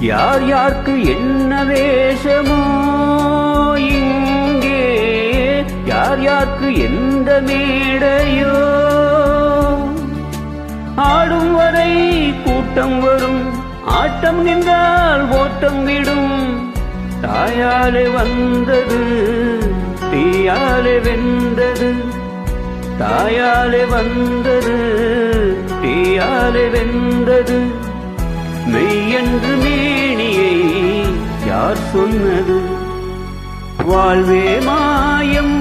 யார் யாருக்கு என்ன வேஷமோ இங்கே? யார் யாருக்கு எந்த மேடையோ? ஆடும் வரை கூட்டம் வரும் ஆட்டம் நின்றால் ஓட்டம் விடும். தாயாலே வந்தது தீயாலே வெந்தது தாயாலே வந்தது தீயாலே வெந்தது யார் சொன்னது? வாழ்வே மாயம்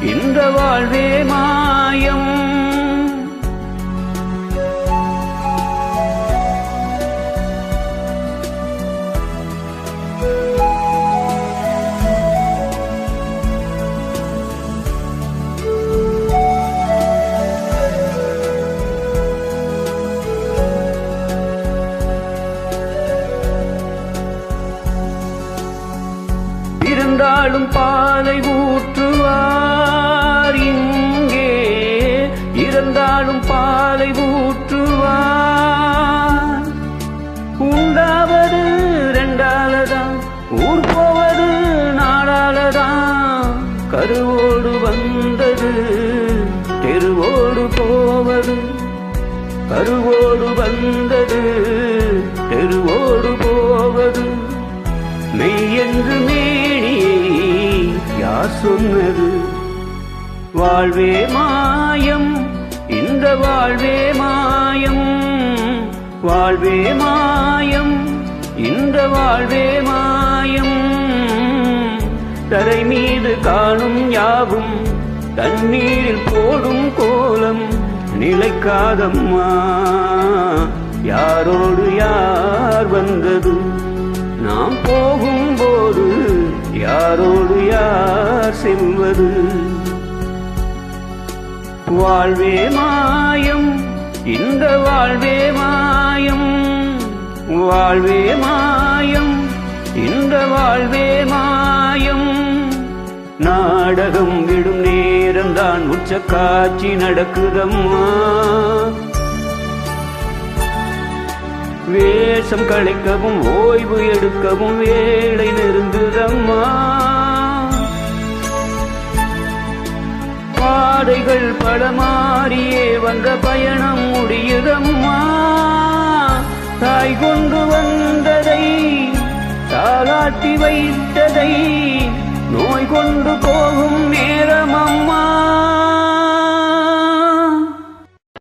இந்த வாழ்வே மாயம். இருந்தாலும் பாலை ஊற்றுவார். இங்கே இருந்தாலும் பாலை ஊற்றுவார். உண்டாவது ரெண்டாலதான் ஊர் போவது நாடாலதான் கருவோடு வந்தது தெருவோடு போவது. கருவோடு வந்தது தெருவோடு போவது. மெய்யென்று மேனியை யார் சொன்னது. வாழ்வே மாயம் இந்த வாழ்வே மாயம். வாழ்வே மாயம் இந்த வாழ்வே மாயம். தரை மீது காணும் யாவும் தண்ணீரில் போடும் கோலம் நிலைக்காதம்மா. யாரோடு யார் வந்ததும் செல்வது வாழ்வே மாயம் இந்த வாழ்வே மாயம். வாழ்வே மாயம் இந்த வாழ்வே மாயம். நாடகம் விடும் நேரம்தான் உச்ச காட்சி நடக்குதம்மா. வேஷம் களைக்கவும் ஓய்வு எடுக்கவும் வேலை நெருங்குதம்மா. பாதைகள் பல மாறியே வந்த பயணம் முடியுதம்மா? தாய் கொண்டு வந்ததை தாளாட்டி வைத்ததை நோய் கொண்டு